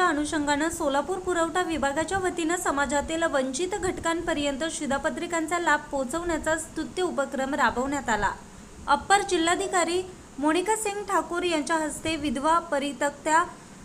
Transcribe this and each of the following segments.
अनुषंगानं सोलापूर पुरवठा विभागाच्या वतीनं समाजातील वंचित घटकांपर्यंत शिधापत्रिकांचा लाभ पोहोचवण्याचा स्तुत्य उपक्रम राबवण्यात आला. अप्पर जिल्हाधिकारी मोनिका सिंग ठाकूर यांच्या हस्ते विधवा परितक्त्या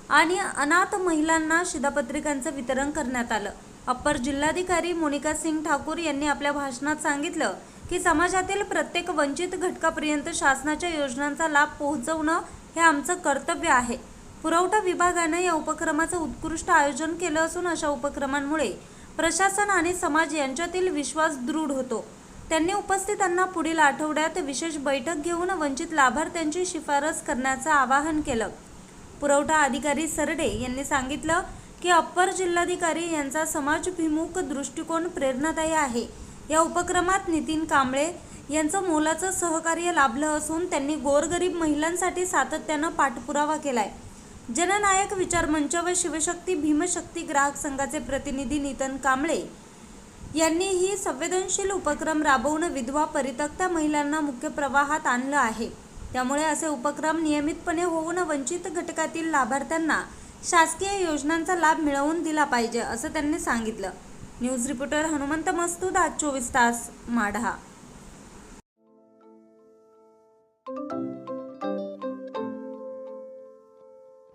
आणि अनाथ महिलांना शिधापत्रिकांचं वितरण करण्यात आलं. अप्पर जिल्हाधिकारी मोनिका सिंग ठाकूर यांनी आपल्या भाषणात सांगितलं की समाजातील प्रत्येक वंचित घटकापर्यंत शासनाच्या योजनांचा लाभ पोहोचवणं हे आमचं कर्तव्य आहे. पुरवठा विभागानं या उपक्रमाचं उत्कृष्ट आयोजन केलं असून अशा उपक्रमांमुळे प्रशासन आणि समाज यांच्यातील विश्वास दृढ होतो. त्यांनी उपस्थितांना पुढील आठवड्यात विशेष बैठक घेऊन वंचित लाभार्थ्यांची शिफारस करण्याचं आवाहन केलं. पुरवठा अधिकारी सरडे यांनी सांगितलं की अप्पर जिल्हाधिकारी यांचा समाजभिमुख दृष्टिकोन प्रेरणादायी आहे. या उपक्रमात नितीन कांबळे यांचं मोलाचं सहकार्य लाभलं असून त्यांनी गोरगरीब महिलांसाठी सातत्यानं पाठपुरावा केलाय. जननायक विचार मंच व शिवशक्ती भीमशक्ती ग्राहक संघाचे प्रतिनिधी नितन कांबळे यांनी ही संवेदनशील उपक्रम राबवून विधवा परित्यक्त्या महिलांना मुख्य प्रवाहात आणलं आहे. त्यामुळे असे उपक्रम नियमितपणे होऊन वंचित घटकातील लाभार्थ्यांना शासकीय योजनांचा लाभ मिळवून दिला पाहिजे असं त्यांनी सांगितलं. न्यूज रिपोर्टर हनुमंत मस्तूद आज चोवीस तास माढा.